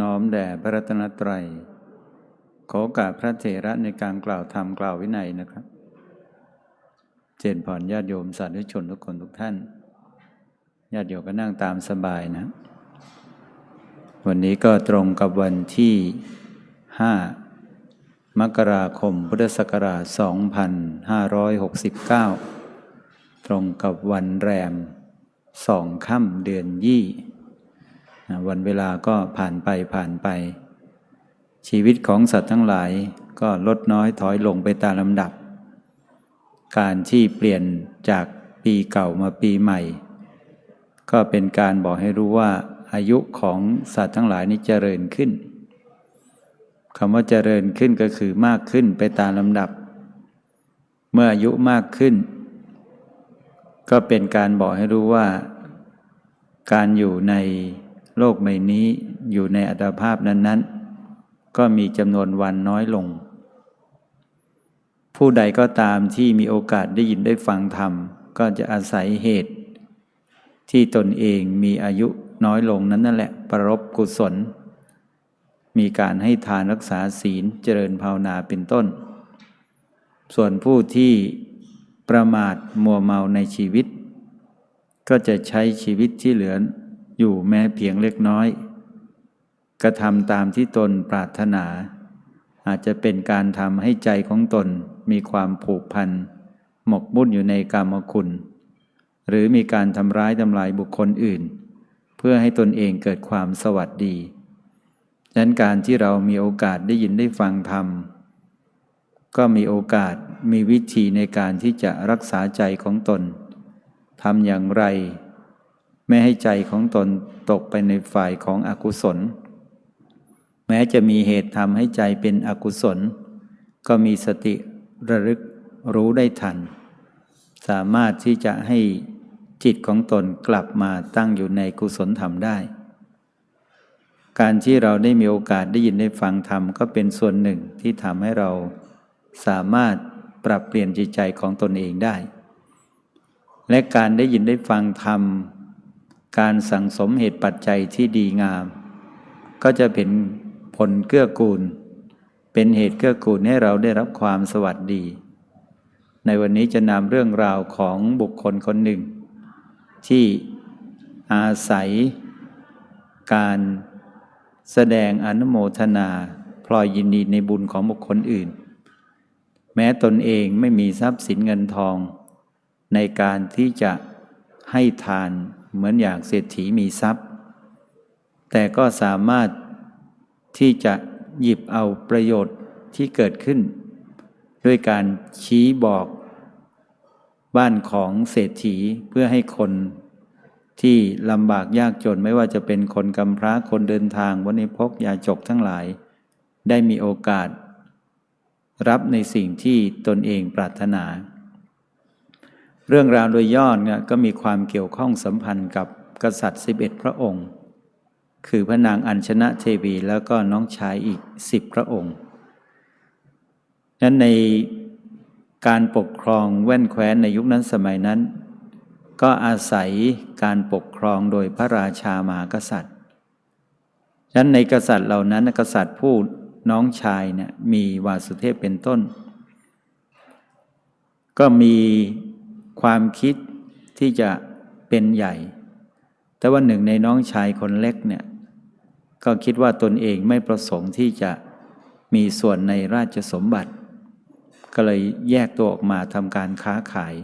น้อมแด่พระรัตนตรัย ขอกาสพระเถระในการกล่าวธรรมกล่าววินัยนะครับ เจนพรญาติโยมสาธุชนทุกคนทุกท่าน ญาติโยมก็นั่งตามสบายนะ วันนี้ก็ตรงกับวันที่ 5 มกราคมพุทธศักราช 2569 ตรงกับวันแรมสองค่ำเดือนยี่ วันเวลาก็ผ่านไปผ่านไป ชีวิตของสัตว์ทั้งหลายก็ลดน้อยถอยลงไปตามลำดับ การที่เปลี่ยนจากปีเก่ามาปีใหม่ ก็เป็นการบอกให้รู้ว่าอายุของสัตว์ทั้งหลายนี้เจริญขึ้นคำว่าเจริญขึ้นก็คือมากขึ้นไปตามลำดับ เมื่ออายุมากขึ้น ก็เป็นการบอกให้รู้ว่า การอยู่ใน โลกใบนี้อยู่ในอัตภาพนั้น ๆ ก็มีจำนวนวันน้อยลง ผู้ใดก็ตามที่มีโอกาสได้ยินได้ฟังธรรม ก็จะอาศัยเหตุ ที่ตนเองมีอายุน้อยลงนั้นนั่นแหละ ประรบกุศล มีการให้ทานรักษาศีลเจริญภาวนาเป็นต้น ส่วนผู้ที่ประมาทมัวเมาในชีวิต ก็จะใช้ชีวิตที่เหลือ อยู่แม้เพียงเล็กน้อย กระทำตามที่ตนปรารถนา อาจจะเป็นการทำให้ใจของตนมีความผูกพัน หมกมุ่นอยู่ในกรรมคุณ หรือมีการทำร้ายทำลายบุคคลอื่น เพื่อให้ตนเองเกิดความสวัสดีดังนั้นการที่เรามีโอกาสได้ยินได้ฟังธรรม ก็มีโอกาสมีวิธีในการที่จะรักษาใจของตนทำอย่างไร ไม่ให้ใจของตนตกไปในฝ่ายของอกุศล แม้จะมีเหตุทำให้ใจเป็นอกุศล ก็มีสติระลึกรู้ได้ทัน สามารถที่จะให้จิตของตนกลับมาตั้งอยู่ในกุศลธรรมได้ การที่เราได้มีโอกาสได้ยินได้ฟังธรรมก็เป็นส่วนหนึ่งที่ทำให้เราสามารถปรับเปลี่ยนจิตใจของตนเองได้ และการได้ยินได้ฟังธรรม การสั่งสมเหตุปัจจัยที่ดีงาม ก็จะเป็นผลเกื้อกูล เป็นเหตุเกื้อกูลให้เราได้รับความสวัสดี ในวันนี้จะนำเรื่องราวของบุคคลคนหนึ่ง ที่อาศัย การแสดงอนุโมทนาพลอยยินดีในบุญของบุคคลอื่น แม้ตนเองไม่มีทรัพย์สินเงินทอง ในการที่จะให้ทาน เหมือนอย่างเศรษฐีมีทรัพย์ แต่ก็สามารถที่จะหยิบเอาประโยชน์ที่เกิดขึ้น ด้วยการชี้บอกบ้านของเศรษฐีเพื่อให้คนที่ลำบากยากจนไม่ว่าจะเป็นคนกำพร้าคนเดินทางวันนี้พกยาจกทั้งหลาย ได้มีโอกาส รับในสิ่งที่ตนเองปรารถนา เรื่องราวโดยย่อเนี่ยก็มีความเกี่ยวข้องสัมพันธ์กับกษัตริย์ 11 พระองค์ คือพระนางอัญชนะเทวีแล้วก็น้องชายอีก 10 พระองค์นั้นในการปกครองแว่นแคว้นในยุคนั้นสมัยนั้น ก็อาศัยการปกครองโดยพระราชามากษัตริย์ฉะนั้นในกษัตริย์เหล่านั้นกษัตริย์ผู้น้องชายเนี่ยมีวาสุเทพเป็นต้น ก็มี ความคิดที่จะเป็นใหญ่ แต่ว่าหนึ่งในน้องชายคนเล็กเนี่ยก็คิดว่าตนเองไม่ประสงค์ที่จะมีส่วนในราชสมบัติ ก็เลยแยกตัวออกมาทำการค้าขาย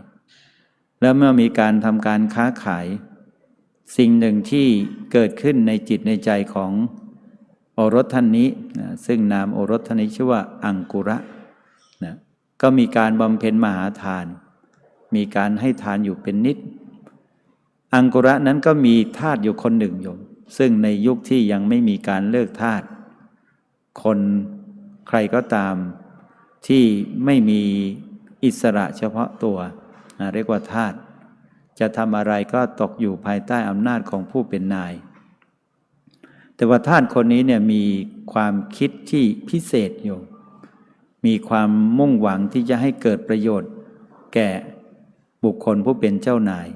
แล้วเมื่อมีการทำการค้าขาย สิ่งหนึ่งที่เกิดขึ้นในจิตในใจของโอรสท่านนี้นะซึ่งนามโอรสท่านนี้ชื่อว่าอังกุระนะก็มีการบำเพ็ญมหาทาน มีการให้ทานอยู่เป็นนิด อังกุระนั้นก็มีทาสอยู่คนหนึ่งโยม ซึ่งในยุคที่ยังไม่มีการเลิกทาสคนใครก็ตามที่ไม่มีอิสระเฉพาะตัว เรียกว่าทาสจะทำอะไรก็ตกอยู่ภายใต้อำนาจของผู้เป็นนาย แต่ว่าทาสคนนี้เนี่ยมีความคิดที่พิเศษอยู่ มีความมุ่งหวังที่จะให้เกิดประโยชน์ แก่ บุคคลผู้เป็นเจ้านาย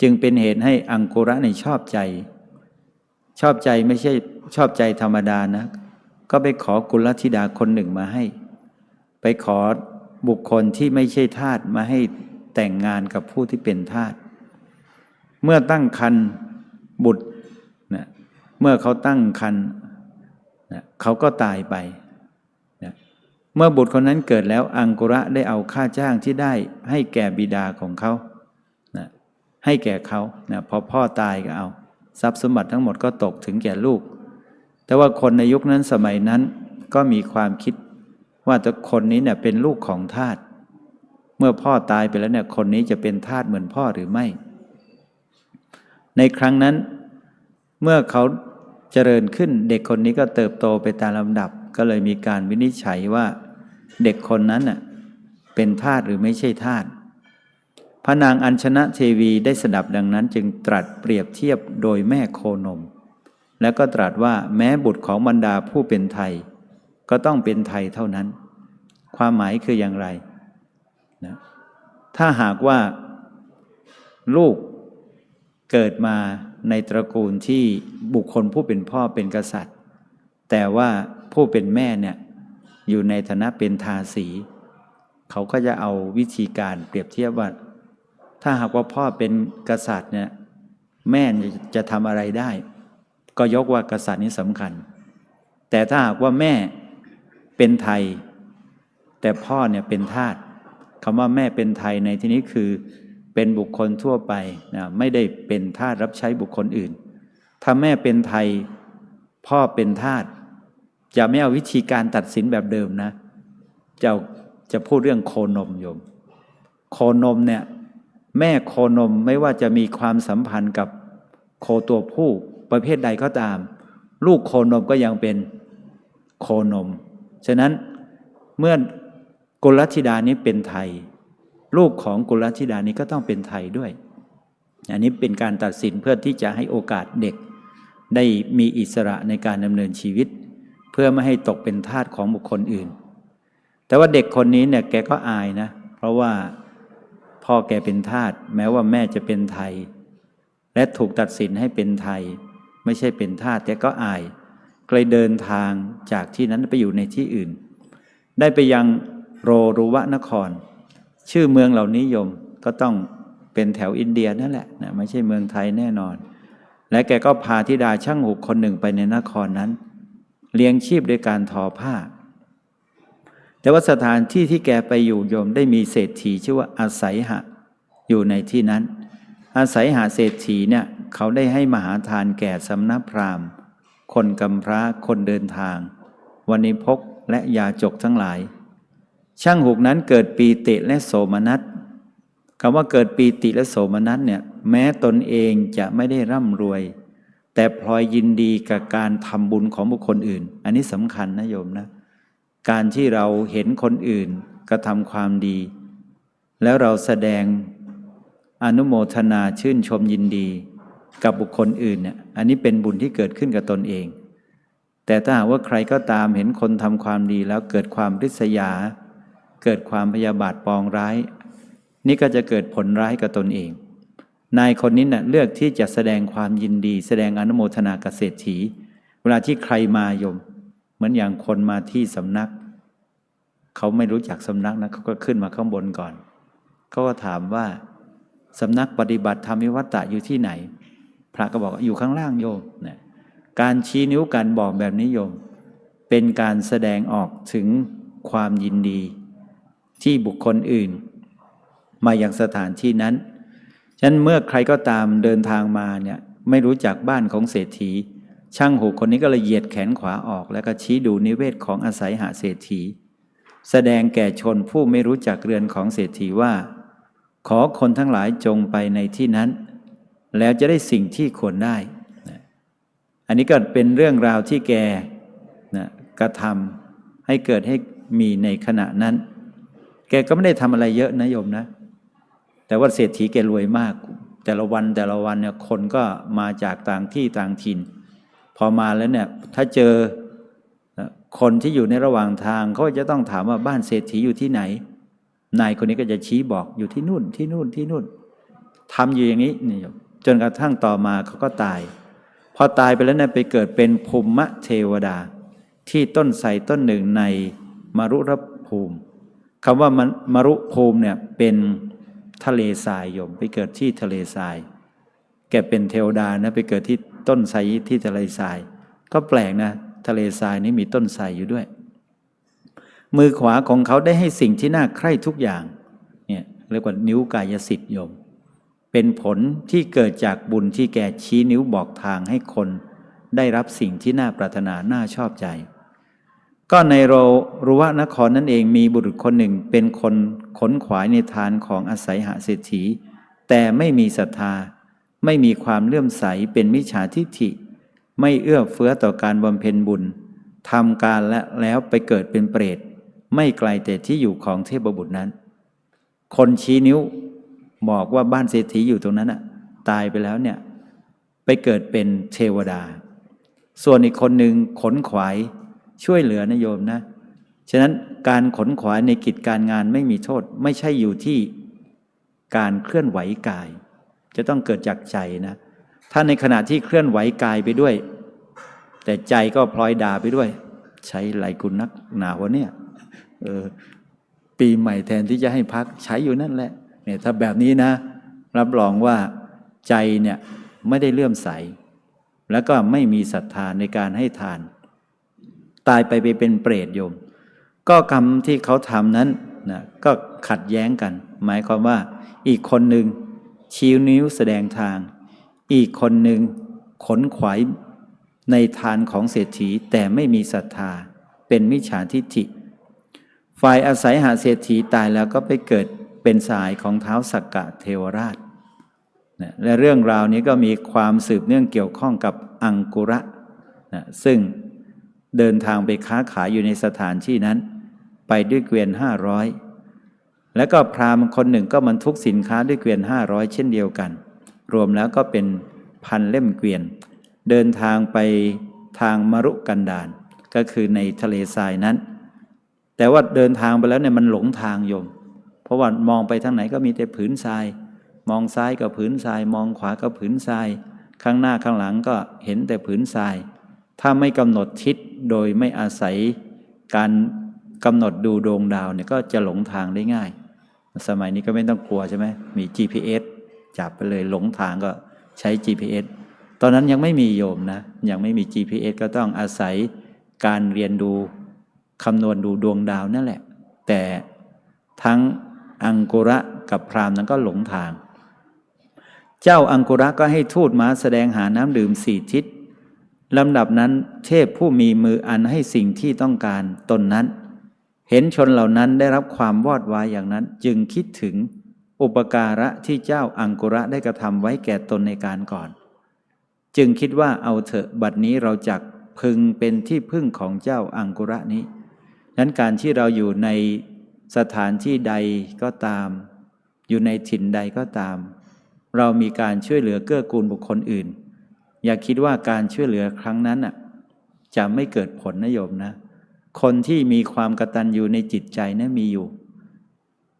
จึงเป็นเหตุให้อังกุระในชอบใจ ชอบใจไม่ใช่ชอบใจธรรมดานะก็ไปขอกุลธิดาคนหนึ่งมาให้ ไปขอบุคคลที่ไม่ใช่ทาสมาให้แต่งงานกับผู้ที่เป็นทาสเมื่อตั้งคันบุตรนะเมื่อเขาตั้งคันนะเขาก็ตายไป เมื่อบุตรคนนั้นเกิดแล้วอังกุระได้เอาค่าจ้างที่ได้ให้แก่บิดาของเขานะให้แก่เขานะพอพ่อตายก็เอา ทรัพย์สมบัติทั้งหมดก็ตกถึงแก่ลูก แต่ว่าคนในยุคนั้นสมัยนั้นก็มีความคิดว่าแต่คนนี้เนี่ยเป็นลูกของทาส เมื่อพ่อตายไปแล้วเนี่ยคนนี้จะเป็นทาสเหมือนพ่อหรือไม่ ในครั้งนั้น เมื่อเขาเจริญขึ้นเด็กคนนี้ก็เติบโตไปตามลำดับ ก็เลยมีการวินิจฉัยว่า เด็กคนนั้นน่ะเป็นทาสหรือไม่ใช่ทาสพระนางอัญชนะเทวีได้สดับดังนั้นจึงตรัสเปรียบเทียบโดยแม่โคนม แล้วก็ตรัสว่าแม้บุตรของบรรดาผู้เป็นไทย ก็ต้องเป็นไทยเท่านั้น ความหมายคืออย่างไรนะถ้าหากว่า ลูกเกิดมาในตระกูลที่บุคคลผู้เป็นพ่อเป็นกษัตริย์ แต่ว่า ผู้เป็นแม่เนี่ยอยู่ในฐานะเป็นทาสีเขาก็จะเอาวิธีการเปรียบเทียบว่า ถ้าหากว่าพ่อเป็นกษัตริย์เนี่ยแม่จะทำอะไรได้ ก็ยกว่ากษัตริย์นี้สำคัญ แต่ถ้าหากว่าแม่เป็นไทย แต่พ่อเนี่ยเป็นทาสคำว่าแม่เป็นไทยในที่นี้คือเป็นบุคคลทั่วไปนะไม่ได้เป็นทาสรับใช้บุคคลอื่น ถ้าแม่เป็นไทย พ่อเป็นทาส จะไม่เอาวิธีการตัดสินแบบเดิมนะ จะจะพูดเรื่องโคนมโยม โคนมเนี่ย แม่โคนมไม่ว่าจะมีความสัมพันธ์กับโคตัวผู้ประเภทใดก็ตาม ลูกโคนมก็ยังเป็นโคนม ฉะนั้นเมื่อกุลธิดานี้เป็นไทย ลูกของกุลธิดานี้ก็ต้องเป็นไทยด้วย อันนี้เป็นการตัดสินเพื่อที่จะให้โอกาสเด็กได้มีอิสระในการดำเนินชีวิต เพื่อไม่ให้ตกเป็นทาสของบุคคลอื่น แต่ว่าเด็กคนนี้เนี่ยแกก็อายนะ เพราะว่าพ่อแกเป็นทาสแม้ว่าแม่จะเป็นไทย และถูกตัดสินให้เป็นไทย ไม่ใช่เป็นทาสแต่ก็อายก็เลยเดินทางจากที่นั้นไปอยู่ในที่อื่น ได้ไปยังโรรุวะนคร ชื่อเมืองเหล่านี้ยมก็ต้องเป็นแถวอินเดียนั่นแหละนะไม่ใช่เมืองไทยแน่นอน และแกก็พาธิดาช่างหูกคนหนึ่งไปในนครนั้น เลี้ยงชีพด้วยการทอผ้า แต่ว่าสถานที่ที่แกไปอยู่โยมได้มีเศรษฐีชื่อว่าอาศัยหะ อยู่ในที่นั้น อาศัยหาเศรษฐีเนี่ยเขาได้ให้มหาทานแก่สำนักพราหมณ์ คนกำพร้าคนเดินทาง วันิพกและยาจกทั้งหลาย ช่างหูกนั้นเกิดปีติและโสมนัสคำว่าเกิดปีติและโสมนัสเนี่ยแม้ตนเองจะไม่ได้ร่ำรวย แต่พลอยยินดีกับการทำบุญของบุคคลอื่น อันนี้สำคัญนะโยมนะ การที่เราเห็นคนอื่นกระทำความดี แล้วเราแสดงอนุโมทนาชื่นชมยินดีกับบุคคลอื่นเนี่ยอันนี้เป็นบุญที่เกิดขึ้นกับตนเอง แต่ถ้าหากว่าใครก็ตามเห็นคนทำความดีแล้วเกิดความริษยา เกิดความพยาบาทปองร้าย นี่ก็จะเกิดผลร้ายกับตนเอง นายคนนี้นะ่ะเลือกที่จะแสดงความยินดี แสดงอนุโมทนากับเศรษฐีเวลาที่ใครมาโยม เหมือนอย่างคนมาที่สำนัก เขาไม่รู้จักสำนักนะเขาก็ขึ้นมาข้างบนก่อนเขาก็ถามว่าสำนักปฏิบัติธรรมวิวัตตะอยู่ที่ไหน พระก็บอกอยู่ข้างล่างโยมนะการชี้นิ้วการบอกแบบนี้โยม เป็นการแสดงออกถึงความยินดี ที่บุคคลอื่น มาอย่างสถานที่นั้น ฉะนั้นเมื่อใครก็ตามเดินทางมาเนี่ยไม่รู้จักบ้านของเศรษฐี ช่างหูคนนี้ก็เลยเหยียดแขนขวาออก แล้วก็ชี้ดูนิเวศของอาศัยหาเศรษฐี แสดงแก่ชนผู้ไม่รู้จักเรือนของเศรษฐีว่า ขอคนทั้งหลายจงไปในที่นั้น แล้วจะได้สิ่งที่ควรได้ อันนี้ก็เป็นเรื่องราวที่แกนะกระทำให้เกิดให้มีในขณะนั้น แกก็ไม่ได้ทำอะไรเยอะนะโยมนะ แต่ว่าเศรษฐีแกรวยมาก แต่ละวันแต่ละวันเนี่ยคนก็มาจากต่างที่ต่างถิ่น พอมาแล้วเนี่ยถ้าเจอคนที่อยู่ในระหว่างทางเขาจะต้องถามว่าบ้านเศรษฐีอยู่ที่ไหน นายคนนี้ก็จะชี้บอกอยู่ที่นู่นที่นู่นที่นู่นทำอยู่อย่างนี้นี่จนกระทั่งต่อมาเขาก็ตาย พอตายไปแล้วเนี่ยไปเกิดเป็นภูมิเทวดา ที่ต้นไทรต้นหนึ่งในมรุรภูมิคำว่ามมรุภูมิเนี่ยเป็น ทะเลทรายโยม ไปเกิดที่ทะเลทราย แกเป็นเทวดานะไปเกิดที่ต้นไทรที่ทะเลทราย ก็แปลกนะ ทะเลทรายนี้มีต้นไทรอยู่ด้วย มือขวาของเขาได้ให้สิ่งที่น่าใคร่ทุกอย่างเนี่ยเรียกว่านิ้วกายสิทธิโยม เป็นผลที่เกิดจากบุญที่แกชี้นิ้วบอกทางให้คน ได้รับสิ่งที่น่าปรารถนาน่าชอบใจ ก็ในโรรุวะนครนั่นเองมีบุรุษคนหนึ่งเป็นคนขนขวายในทานของอาศัยหาเศรษฐี แต่ไม่มีศรัทธา ไม่มีความเลื่อมใสเป็นมิจฉาทิฏฐิ ไม่เอื้อเฟื้อต่อการบำเพ็ญบุญทำการและแล้วไปเกิดเป็นเปรต ไม่ไกลแต่ที่อยู่ของเทพบุตรนั้น คนชี้นิ้วบอกว่าบ้านเศรษฐีอยู่ตรงนั้นอะตายไปแล้วเนี่ยไปเกิดเป็นเทวดา ส่วนอีกคนหนึ่งขนขวาย ช่วยเหลือนะโยมนะ ฉะนั้นการขนขวายในกิจการงานไม่มีโทษ ไม่ใช่อยู่ที่การเคลื่อนไหวกาย จะต้องเกิดจากใจนะ ถ้าในขณะที่เคลื่อนไหวกายไปด้วย แต่ใจก็พลอยด่าไปด้วย ใช้ไหลกุณนักหนาวะเนี่ยเออปีใหม่แทนที่จะให้พักใช้อยู่นั่นแหละเนี่ยถ้าแบบนี้นะ รับรองว่าใจเนี่ยไม่ได้เลื่อมใส แล้วก็ไม่มีศรัทธาในการให้ทาน ตายไปไปเป็นเปรตโยม ก็กรรมที่เขาทำนั้นนะก็ขัดแย้งกัน หมายความว่า อีกคนหนึ่งชี้นิ้วแสดงทาง อีกคนหนึ่งขนขวายในทานของเศรษฐีแต่ไม่มีศรัทธา เป็นมิจฉาทิฏฐิ ฝ่ายอาศัยหาเศรษฐีตายแล้วก็ไปเกิดเป็นสายของเท้าสักกะเทวราชนะและเรื่องราวนี้ก็มีความสืบเนื่องเกี่ยวข้องกับอังกุระนะซึ่ง เดินทางไปค้าขายอยู่ในสถานที่นั้น ไปด้วยเกวียนห้าร้อยแล้วก็พราหมณ์คนหนึ่งก็บรรทุกสินค้าด้วยเกวียนห้าร้อยเช่นเดียวกัน รวมแล้วก็เป็นพันเล่มเกวียน เดินทางไปทางมรุกันดารก็คือในทะเลทรายนั้น แต่ว่าเดินทางไปแล้วเนี่ยมันหลงทางโยม เพราะว่ามองไปทางไหนก็มีแต่ผืนทราย มองซ้ายก็ผืนทราย มองขวาก็ผืนทราย ข้างหน้าข้างหลังก็เห็นแต่ผืนทราย ถ้าไม่กำหนดทิศโดยไม่อาศัยการกำหนดดูดวงดาวเนี่ยก็จะหลงทางได้ง่าย สมัยนี้ก็ไม่ต้องกลัวใช่ไหมมี GPS จับไปเลยหลงทางก็ใช้ GPS ตอนนั้นยังไม่มีโยมนะ ยังไม่มี GPS ก็ต้องอาศัยการเรียนดูคำนวณดูดวงดาวนั่นแหละ แต่ทั้งอังกุระกับพรามนั้นก็หลงทาง เจ้าอังกุระก็ให้ทูตมาแสดงหาน้ำดื่มสี่ทิศ ลำดับนั้นเทพผู้มีมืออันให้สิ่งที่ต้องการตนนั้น เห็นชนเหล่านั้นได้รับความวอดวายอย่างนั้น จึงคิดถึงอุปการะที่เจ้าอังกุระได้กระทำไว้แก่ตนในการก่อน จึงคิดว่าเอาเถอะบัดนี้เราจักพึงเป็นที่พึ่งของเจ้าอังกุระนี้นั้นการที่เราอยู่ในสถานที่ใดก็ตาม อยู่ในถิ่นใดก็ตาม เรามีการช่วยเหลือเกื้อกูลบุคคลอื่น อย่าคิดว่าการช่วยเหลือครั้งนั้นน่ะจะไม่เกิดผลนะโยมนะ คนที่มีความกตัญญูในจิตใจนะมีอยู่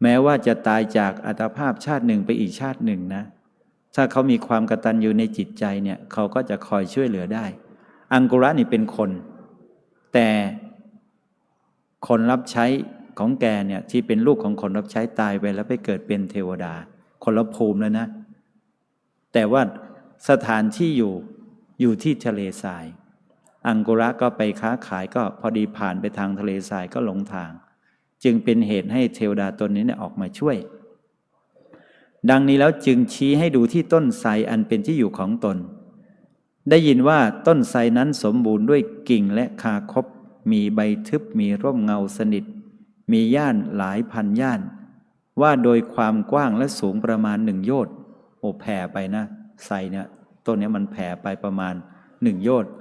แม้ว่าจะตายจากอัตภาพชาติหนึ่งไปอีกชาติหนึ่งนะ ถ้าเขามีความกตัญญูในจิตใจเนี่ยเขาก็จะคอยช่วยเหลือได้ อังกุระนี่เป็นคน แต่คนรับใช้ของแกเนี่ยที่เป็นลูกของคนรับใช้ตายไปแล้วไปเกิดเป็นเทวดา คนละภูมิแล้วนะ แต่ว่าสถานที่อยู่ อยู่ที่ทะเลทราย อังกุระก็ไปค้าขายก็พอดีผ่านไปทางทะเลทรายก็หลงทาง จึงเป็นเหตุให้เทวดาตนนี้นออกมาช่วย ดังนี้แล้วจึงชี้ให้ดูที่ต้นไทรอันเป็นที่อยู่ของตน ได้ยินว่าต้นไทรนั้นสมบูรณ์ด้วยกิ่งและคาคบ มีใบทึบมีร่มเงาสนิท มีย่านหลายพันย่าน ว่าโดยความกว้างและสูงประมาณหนึ่งโยชน์โอแผ่ไปนะไทรเนี่ย ต้นนี้มันแผ่ไปประมาณหนึ่งโยชน์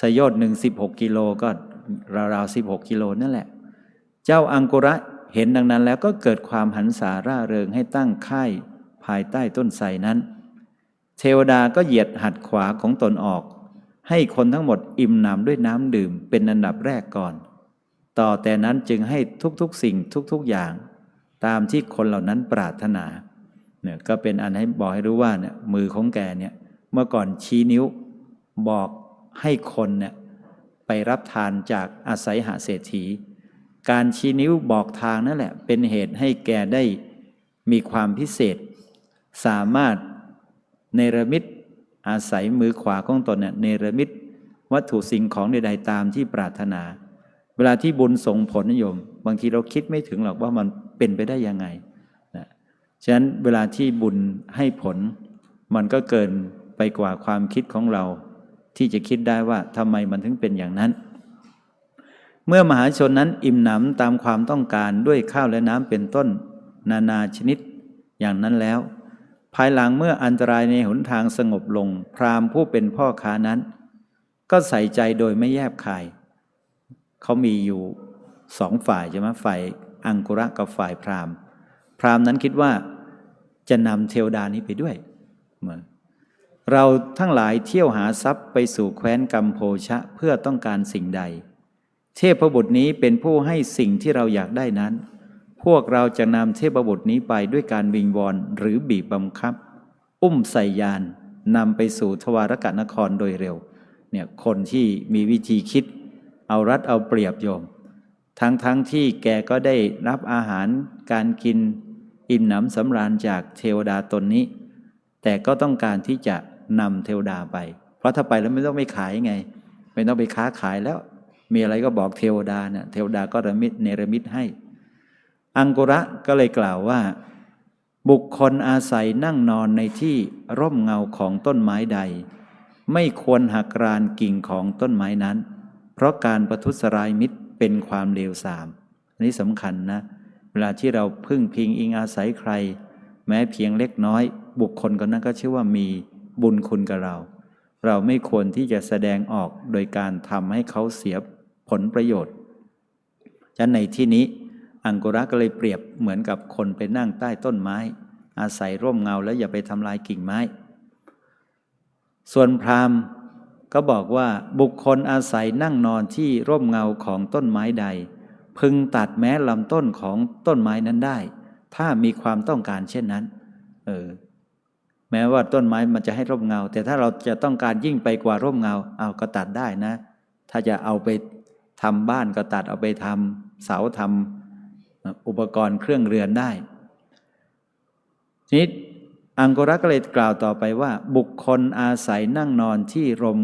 ชโยชน์หนึ่งสิบหกกิโลก็ราวๆสิบหกกิโลนั่นแหละ เจ้าอังกุระเห็นดังนั้นแล้วก็เกิดความหันษาร่าเริงให้ตั้งค่ายภายใต้ต้นไทรนั้น เทวดาก็เหยียดหัดขวาของตนออก ให้คนทั้งหมดอิ่มหนำด้วยน้ำดื่มเป็นอันดับแรกก่อน ต่อแต่นั้นจึงให้ทุกๆสิ่งทุกๆอย่าง ตามที่คนเหล่านั้นปรารถนาเนี่ยก็เป็นอันให้บอกให้รู้ว่าเนี่ยมือของแกเนี่ย เมื่อก่อนชี้นิ้วบอกให้คนเนี่ยไปรับทานจากอาศัยหาเศรษฐี การชี้นิ้วบอกทางนั่นแหละเป็นเหตุให้แกได้มีความพิเศษ สามารถเนรมิตอาศัยมือขวาของตนเนี่ยเนรมิตวัตถุสิ่งของใดๆตามที่ปรารถนา เวลาที่บุญส่งผลนิยม บางทีเราคิดไม่ถึงหรอกว่ามันเป็นไปได้ยังไงนะฉะนั้นเวลาที่บุญให้ผลมันก็เกิน ไปกว่าความคิดของเรา ที่จะคิดได้ว่าทำไมมันถึงเป็นอย่างนั้น เมื่อมหาชนนั้นอิ่มหนำตามความต้องการด้วยข้าวและน้ำเป็นต้น นานาชนิดอย่างนั้นแล้ว ภายหลังเมื่ออันตรายในหนทางสงบลง พราหมณ์ผู้เป็นพ่อค้านั้น ก็ใส่ใจโดยไม่แยบคาย เขามีอยู่สองฝ่ายใช่ไหมฝ่ายอังกุระกับฝ่ายพราหมณ์ พราหมณ์นั้นคิดว่าจะนำเทวดานี้ไปด้วย เราทั้งหลายเที่ยวหาทรัพย์ไปสู่แคว้นกัมโพชะเพื่อต้องการสิ่งใด เทพบุตรนี้เป็นผู้ให้สิ่งที่เราอยากได้นั้น พวกเราจะนำเทพบุตรนี้ไปด้วยการวิงวอนหรือบีบบังคับ อุ้มใส่ยานนำไปสู่ทวารกนครโดยเร็วเนี่ยคนที่มีวิธีคิด เอารัดเอาเปรียบโยม ทั้งทั้งที่แกก็ได้รับอาหารการกิน อิ่มหนำสำราญจากเทวดาตนนี้ แต่ก็ต้องการที่จะ นำเทวดาไป เพราะถ้าไปแล้วไม่ต้องไปขายไง ไม่ต้องไปค้าขายแล้ว มีอะไรก็บอกเทวดาเนี่ยเทวดาก็ระมิดเนรมิตให้ อังกุระก็เลยกล่าวว่า บุคคลอาศัยนั่งนอนในที่ร่มเงาของต้นไม้ใด ไม่ควรหักรานกิ่งของต้นไม้นั้น เพราะการประทุษร้ายมิตรเป็นความเลวทราม อันนี้สำคัญนะ เวลาที่เราพึ่งพิงอิงอาศัยใคร แม้เพียงเล็กน้อย บุคคลคนนั้นก็ชื่อว่ามี บุญคุณกับเรา เราไม่ควรที่จะแสดงออกโดยการทำให้เขาเสียผลประโยชน์ฉะนั้นในที่นี้อังกุระก็เลยเปรียบเหมือนกับคนไปนั่งใต้ต้นไม้ อาศัยร่มเงาแล้วอย่าไปทำลายกิ่งไม้ ส่วนพราหมณ์ก็บอกว่าบุคคลอาศัยนั่งนอนที่ร่มเงาของต้นไม้ใด พึงตัดแม้ลำต้นของต้นไม้นั้นได้ ถ้ามีความต้องการเช่นนั้น เออ แม้ว่าต้นไม้มันจะให้ร่มเงา แต่ถ้าเราจะต้องการยิ่งไปกว่าร่มเงาเอาก็ตัดได้นะ ถ้าจะเอาไปทำบ้านก็ตัดเอาไปทำเสาทำอุปกรณ์เครื่องเรือนได้ทีนี้อังกุระก็เลยกล่าวต่อไปว่า บุคคลอาศัยนั่งนอนที่ร่ม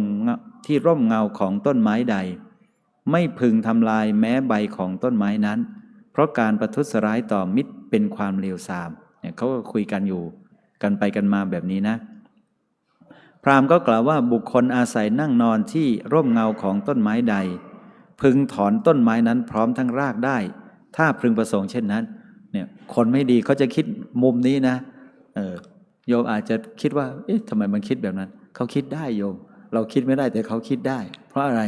ที่ร่มเงาของต้นไม้ใด ไม่พึงทำลายแม้ใบของต้นไม้นั้น เพราะการประทุษร้ายต่อมิตรเป็นความเลวทรามเนี่ยเขาก็คุยกันอยู่ กันไปกันมาแบบนี้นะ พราหมณ์ก็กล่าวว่าบุคคลอาศัยนั่งนอนที่ร่มเงาของต้นไม้ใด พึงถอนต้นไม้นั้นพร้อมทั้งรากได้ ถ้าพึงประสงค์เช่นนั้นเนี่ยคนไม่ดีเขาจะคิดมุมนี้นะเออโยมอาจจะคิดว่า เอ๊ะทำไมมันคิดแบบนั้น เขาคิดได้โยม เราคิดไม่ได้แต่เขาคิดได้ เพราะอะไร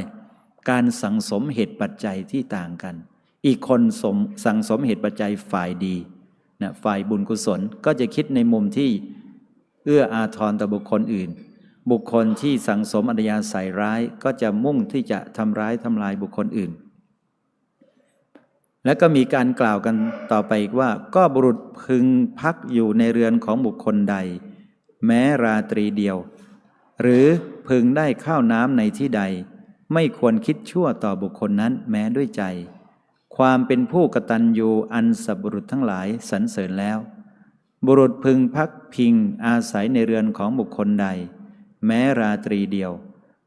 การสังสมเหตุปัจจัยที่ต่างกัน อีกคนสมสังสมเหตุปัจจัยฝ่ายดี นะฝ่ายบุญกุศลก็จะคิดในมุมที่เอื้ออาทรต่อบุคคลอื่น บุคคลที่สังสมอัธยาศัยร้ายก็จะมุ่งที่จะทำร้ายทำลายบุคคลอื่น และก็มีการกล่าวกันต่อไปอีกว่า ก็บุรุษพึงพักอยู่ในเรือนของบุคคลใด แม้ราตรีเดียว หรือพึงได้ข้าวน้ำในที่ใด ไม่ควรคิดชั่วต่อบุคคลนั้นแม้ด้วยใจ ความเป็นผู้กตัญญูอันสับบุรุษทั้งหลายสรรเสริญแล้ว บุรุษพึงพักพิงอาศัยในเรือนของบุคคลใด แม้ราตรีเดียว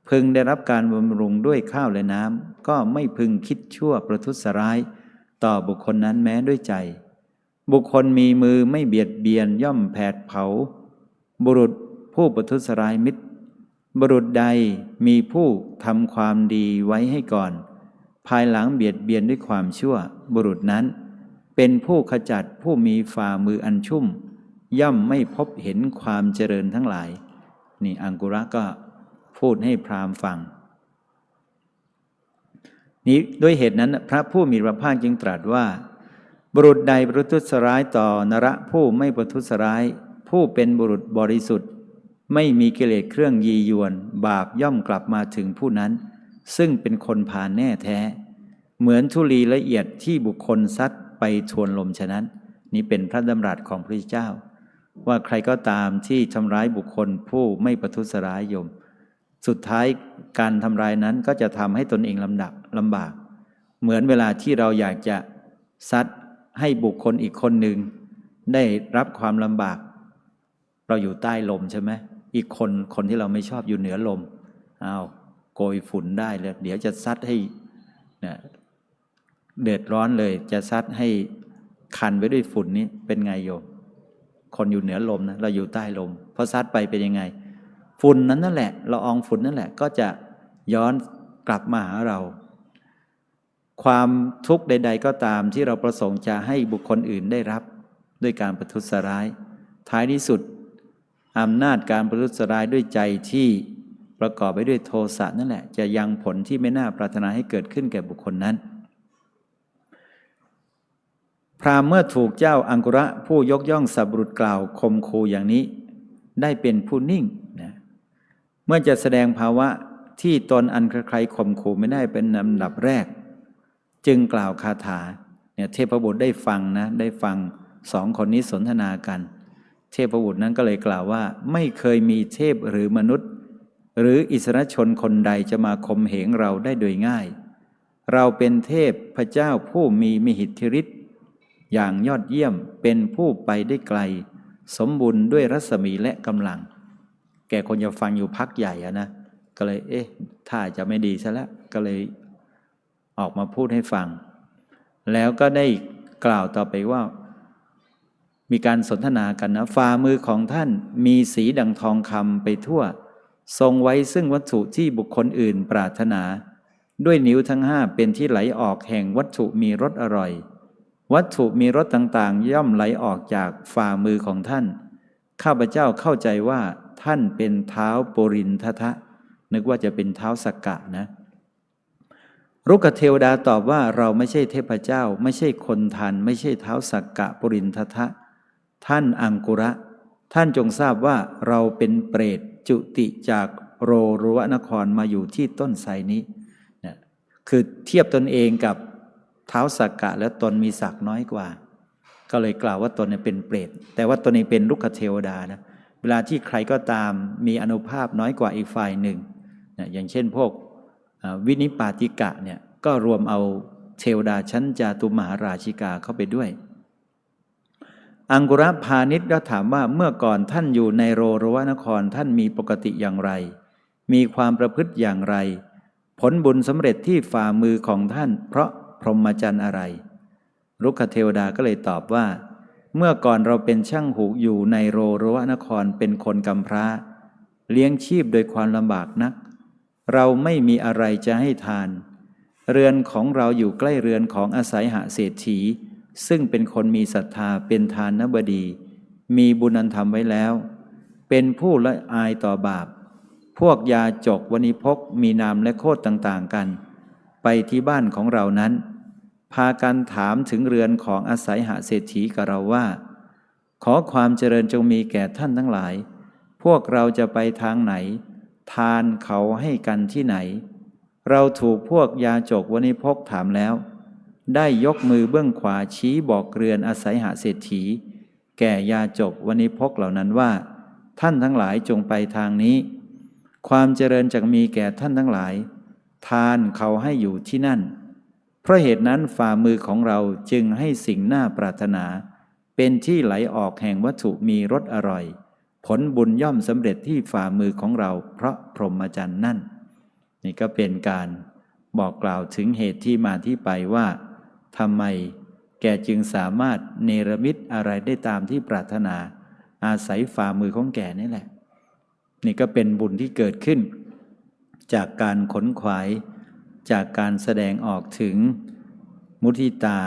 พึงได้รับการบำรุงด้วยข้าวและน้ำก็ไม่พึงคิดชั่วประทุษร้าย ต่อบุคคลนั้นแม้ด้วยใจ บุคคลมีมือไม่เบียดเบียนย่อมแผดเผา บุรุษผู้ประทุษร้ายมิตร บุรุษใดมีผู้ทำความดีไว้ให้ก่อน ภายหลังเบียดเบียนด้วยความชั่ว บุรุษนั้น เป็นผู้ขจัดผู้มีฝ่ามืออันชุ่ม ย่อมไม่พบเห็นความเจริญทั้งหลาย นี่อังกุระก็พูดให้พราหมณ์ฟังนี้ด้วยเหตุนั้นพระผู้มีพระภาคจึงตรัสว่า บุรุษใดประทุษร้ายต่อนระผู้ไม่ประทุษร้าย ผู้เป็นบุรุษบริสุทธิ์ ไม่มีกิเลสเครื่องยียวน บาปย่อมกลับมาถึงผู้นั้น ซึ่งเป็นคนผ่าแน่แท้ เหมือนธุลีละเอียดที่บุคคลซัดไปทวนลมฉะนั้น นี้เป็นพระดำรัสของพระเจ้า ว่าใครก็ตามที่ทำร้ายบุคคลผู้ไม่ประทุษร้ายยม สุดท้ายการทำร้ายนั้นก็จะทำให้ตนเองลำดับลำบาก เหมือนเวลาที่เราอยากจะซัดให้บุคคลอีกคนหนึ่งได้รับความลำบาก เราอยู่ใต้ลมใช่ไหมอีกคนคนที่เราไม่ชอบอยู่เหนือลมอ้าว โกยฝุ่นได้เลยเดี๋ยวจะซัดให้เนี่ยเดือดร้อนเลย จะซัดให้คันไปด้วยฝุ่นนี้เป็นไงโยม คนอยู่เหนือลมนะเราอยู่ใต้ลมพอซัดไปเป็นยังไง ฝุ่นนั้นนั่นแหละละอองฝุ่นนั่นแหละ ก็จะย้อนกลับมาหาเรา ความทุกข์ใด ๆ ก็ตามที่เราประสงค์จะให้บุคคลอื่นได้รับ ด้วยการประทุษร้าย ท้ายที่สุดอำนาจการประทุษร้ายด้วยใจที่ ประกอบไปด้วยโทสะนั่นแหละ จะยังผลที่ไม่น่าปรารถนาให้เกิดขึ้นแก่บุคคลนั้น พราหมณ์เมื่อถูกเจ้าอังกุระผู้ยกย่องสับรุษกล่าวคมคูอย่างนี้ ได้เป็นผู้นิ่งนะเมื่อจะแสดงภาวะที่ตนอันใครๆข่มขู่ไม่ได้เป็นลำดับแรก จึงกล่าวคาถาเนี่ยเทพบุตรได้ฟังนะได้ฟังสองคนนี้สนทนากัน เทพบุตรนั้นก็เลยกล่าวว่า ไม่เคยมีเทพหรือมนุษย์ หรืออิสระชนคนใดจะมาข่มเหงเราได้โดยง่าย เราเป็นเทพพระเจ้าผู้มีมิหิทธิฤทธิ์อย่างยอดเยี่ยมเป็นผู้ไปได้ไกล สมบูรณ์ด้วยรัศมีและกำลัง แกคนจะฟังอยู่พักใหญ่อะนะ ก็เลย เอ๊ะถ้าจะไม่ดีซะแล้วก็เลยออกมาพูดให้ฟัง แล้วก็ได้กล่าวต่อไปว่า มีการสนทนากันนะฝ่ามือของท่านมีสีดังทองคำไปทั่ว ทรงไว้ซึ่งวัตถุที่บุคคลอื่นปรารถนา ด้วยนิ้วทั้งห้าเป็นที่ไหลออกแห่งวัตถุมีรสอร่อย วัตถุมีรสต่างๆ ย่อมไหลออกจากฝ่ามือของท่าน ข้าพเจ้าเข้าใจว่าท่านเป็นเท้าปุรินทะทะ นึกว่าจะเป็นเท้าสกกะนะรุกเทวดาตอบว่าเราไม่ใช่เทพเจ้า ไม่ใช่คนทันไม่ใช่เท้าสักกะปุรินทะทะ ท่านอังกุระ ท่านจงทราบว่าเราเป็นเปรต จุติจากโรรุวนครมาอยู่ที่ต้นไทรนี้เนี่ยคือเทียบตนเองกับเท้าสักกะแล้วตนมีศักน้อยกว่า ก็เลยกล่าวว่าตนเนี่ยเป็นเปรต แต่ว่าตนเองเป็นลุกเทวดานะเวลาที่ใครก็ตามมีอนุภาพน้อยกว่าอีกฝ่ายหนึ่งนะอย่างเช่นพวกวินิปาติกะเนี่ยก็รวมเอาเทวดาชั้นจาตุมหาราชิกาเข้าไปด้วย อังกุระพาณิชย์ก็ถามว่าเมื่อก่อนท่านอยู่ในโรรวนครท่านมีปกติอย่างไร มีความประพฤติอย่างไร ผลบุญสำเร็จที่ฝ่ามือของท่าน เพราะพรหมจรรย์อะไร รุกขเทวดาก็เลยตอบว่า เมื่อก่อนเราเป็นช่างหูอยู่ในโรรวนครเป็นคนกำพร้า เลี้ยงชีพโดยความลำบากนัก เราไม่มีอะไรจะให้ทาน เรือนของเราอยู่ใกล้เรือนของอาศัยหาเศรษฐี ซึ่งเป็นคนมีศรัทธาเป็นทานนบดี มีบุญอันทำไว้แล้ว เป็นผู้ละอายต่อบาป พวกยาจกวณิพกมีนามและโคตต่างๆกัน ไปที่บ้านของเรานั้น พากันถามถึงเรือนของอาศัยหาเศรษฐีกับเราว่า ขอความเจริญจงมีแก่ท่านทั้งหลาย พวกเราจะไปทางไหน ทานเขาให้กันที่ไหน เราถูกพวกยาจกวณิพกถามแล้ว ได้ยกมือเบื้องขวาชี้บอกเรือนอาศัยหาเศรษฐี แก่ยาจกวณิพกเหล่านั้นว่า ท่านทั้งหลายจงไปทางนี้ ความเจริญจะมีแก่ท่านทั้งหลาย ทานเขาให้อยู่ที่นั่น เพราะเหตุนั้นฝ่ามือของเราจึงให้สิ่งน่าปรารถนา เป็นที่ไหลออกแห่งวัตถุมีรสอร่อย ผลบุญย่อมสำเร็จที่ฝ่ามือของเรา เพราะพรหมจรรย์นั่น นี่ก็เป็นการบอกกล่าวถึงเหตุที่มาที่ไปว่า ทำไมแกจึงสามารถเนรมิตอะไรได้ตามที่ปรารถนา อาศัยฝ่ามือของแกนี่แหละ นี่ก็เป็นบุญที่เกิดขึ้น จากการขนขวาย จากการแสดงออกถึงมุทิตา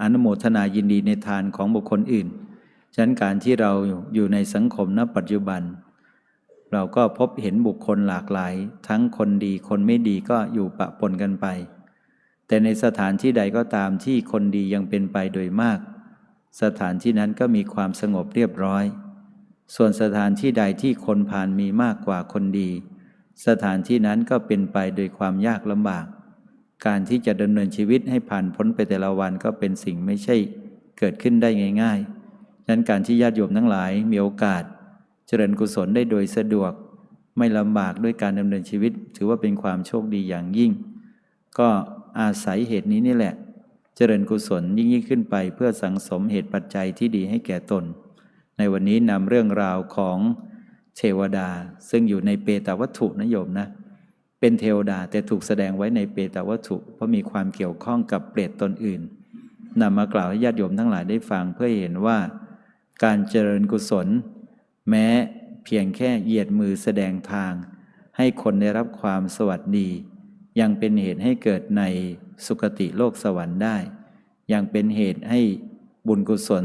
อนุโมทนายินดีในทานของบุคคลอื่น ฉะนั้นการที่เราอยู่ในสังคมณปัจจุบัน เราก็พบเห็นบุคคลหลากหลาย ทั้งคนดีคนไม่ดีก็อยู่ปะปนกันไป แต่ในสถานที่ใดก็ตามที่คนดียังเป็นไปโดยมาก สถานที่นั้นก็มีความสงบเรียบร้อย ส่วนสถานที่ใดที่คนผ่านมีมากกว่าคนดี สถานที่นั้นก็เป็นไปโดยความยากลำบาก การที่จะดำเนินชีวิตให้ผ่านพ้นไปแต่ละวันก็เป็นสิ่งไม่ใช่ เกิดขึ้นได้ง่ายๆนั้นการที่ญาติโยมทั้งหลายมีโอกาส เจริญกุศลได้โดยสะดวก ไม่ลำบากด้วยการดำเนินชีวิต ถือว่าเป็นความโชคดีอย่างยิ่ง ก็ อาศัยเหตุนี้นี่แหละ เจริญกุศลยิ่งยิ่งขึ้นไปเพื่อสังสมเหตุปัจจัยที่ดีให้แก่ตน ในวันนี้นำเรื่องราวของเทวดา ซึ่งอยู่ในเปตวัตถุนะโยมนะ เป็นเทวดาแต่ถูกแสดงไว้ในเปตวัตถุ เพราะมีความเกี่ยวข้องกับเปรตตนอื่นนำมากล่าวให้ญาติโยมทั้งหลายได้ฟังเพื่อเห็นว่า การเจริญกุศล แม้เพียงแค่เหยียดมือแสดงทาง ให้คนได้รับความสวัสดี ยังเป็นเหตุให้เกิดในสุคติโลกสวรรค์ได้ ยังเป็นเหตุให้บุญกุศล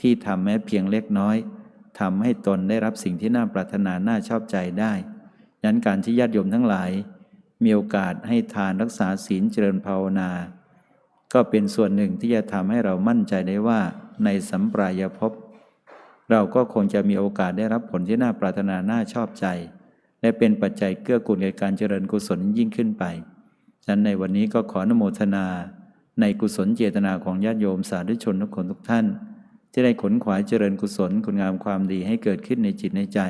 ที่ทำแม้เพียงเล็กน้อยทำให้ตนได้รับสิ่งที่น่าปรารถนาน่าชอบใจได้ยันการที่ญาติโยมทั้งหลาย มีโอกาสให้ทานรักษาศีลเจริญภาวนา ก็เป็นส่วนหนึ่งที่จะทำให้เรามั่นใจได้ว่าในสัมปรายภพเราก็คงจะมีโอกาสได้รับผลที่น่าปรารถนาน่าชอบใจ และเป็นปัจจัยเกื้อกูลในการเจริญกุศลยิ่งขึ้นไปฉะนั้นในวันนี้ก็ขออนุโมทนา ในกุศลเจตนาของญาติโยมสาธุชนทุกคนทุกท่าน ที่ได้ขนขวายเจริญกุศลคุณงามความดีให้เกิดขึ้นในจิตในใจ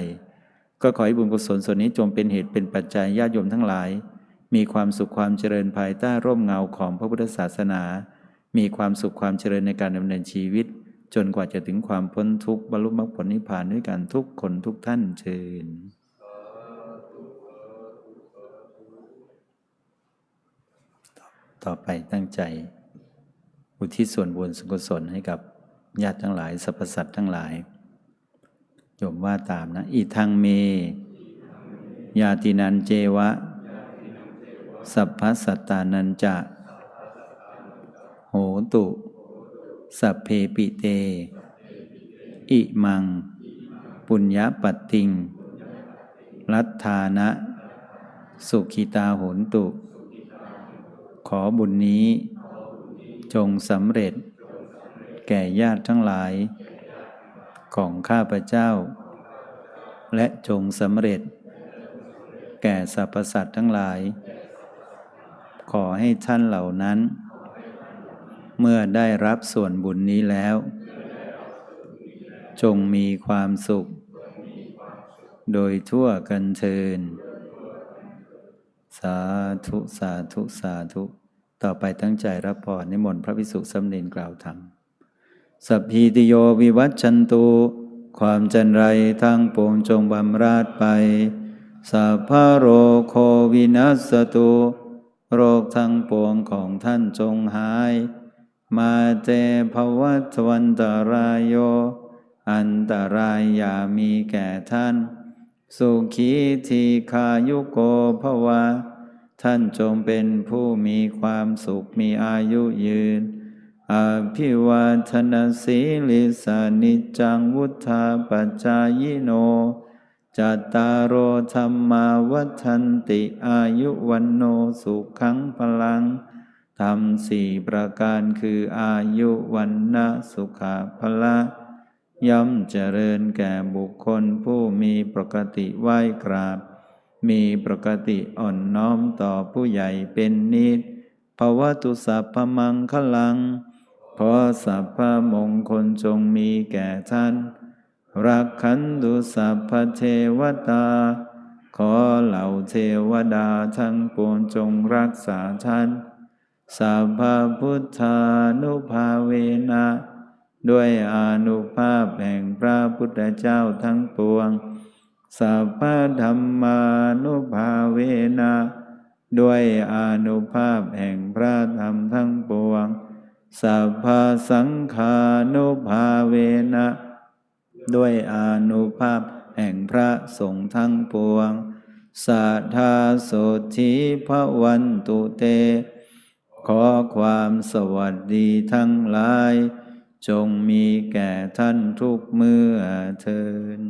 ก็ขอให้บุญกุศลส่วนนี้จงเป็นเหตุเป็นปัจจัยญาติโยมทั้งหลาย มีความสุขความเจริญภายใต้ร่มเงาของพระพุทธศาสนา มีความสุขความเจริญในการดำเนินชีวิต จนกว่าจะถึงความพ้นทุกข์บรรลุมรรคผลนิพพานด้วยกันทุกคนทุกท่านเชิญ ต่อไปตั้งใจ อุทิศส่วนบุญสุกุศลให้กับญาติทั้งหลายสรรพสัตว์ทั้งหลายโยมว่าตามนะอีทางเมยาตินันเจวะ สัพพสัตตานันจะ โหตุ สัพเพปิเต อิมัง ปุญญาปติง รัตธานะ สุขิตาโหนตุ ขอบุญนี้ จงสำเร็จ แก่ญาติทั้งหลาย ของข้าพเจ้า และจงสำเร็จ แก่สรรพสัตว์ทั้งหลาย ขอให้ท่านเหล่านั้น เมื่อได้รับส่วนบุญนี้แล้ว จงมีความสุข โดยทั่วกันเทิน สาธุสาธุสาธุ ต่อไปตั้งใจรับพรนิมนต์พระภิกษุสำเนนกล่าวธรรมสัพพีติโยวิวัตชันตุ ความจันไรทั้งปวงจงบำราดไปสัพพโรโควินัสตุ โรคทั้งปวงของท่านจงหาย มาเตภวัตวันตรายโย อันตรายอย่ามีแก่ท่าน สุขีทีคายุโกภวะ ท่านจงเป็นผู้มีความสุขมีอายุยืน อภิวาทนาสีลิสานิจังวุธาปัจจายโน จัตตารโอธรรมาวัฒนติอายุวันโนสุขังพลังทำสี่ประการคืออายุวันนะสุขาพละ ย่อมเจริญแก่บุคคลผู้มีปกติไหว้กราบ มีปกติอ่อนน้อมต่อผู้ใหญ่เป็นนิดภาวะตุสัพพมังคลังขอสัพพมงคลจงมีแก่ท่าน รักขันตุสัพพเทวตา ขอเหล่าเทวดาทั้งปวงจงรักษาท่านสัพพพุทธานุภาเวนะ ด้วยอนุภาพแห่งพระพุทธเจ้าทั้งปวง สัพพธรรมานุภาเวนะด้วยอนุภาพแห่งพระธรรมทั้งปวง สัพพสังขานุภาเวนะด้วยอนุภาพแห่งพระสงฆ์ทั้งปวง สัทธาโสธิพระวันตุเต ขอความสวัสดีทั้งหลาย จงมีแก่ท่านทุกเมื่อเทิน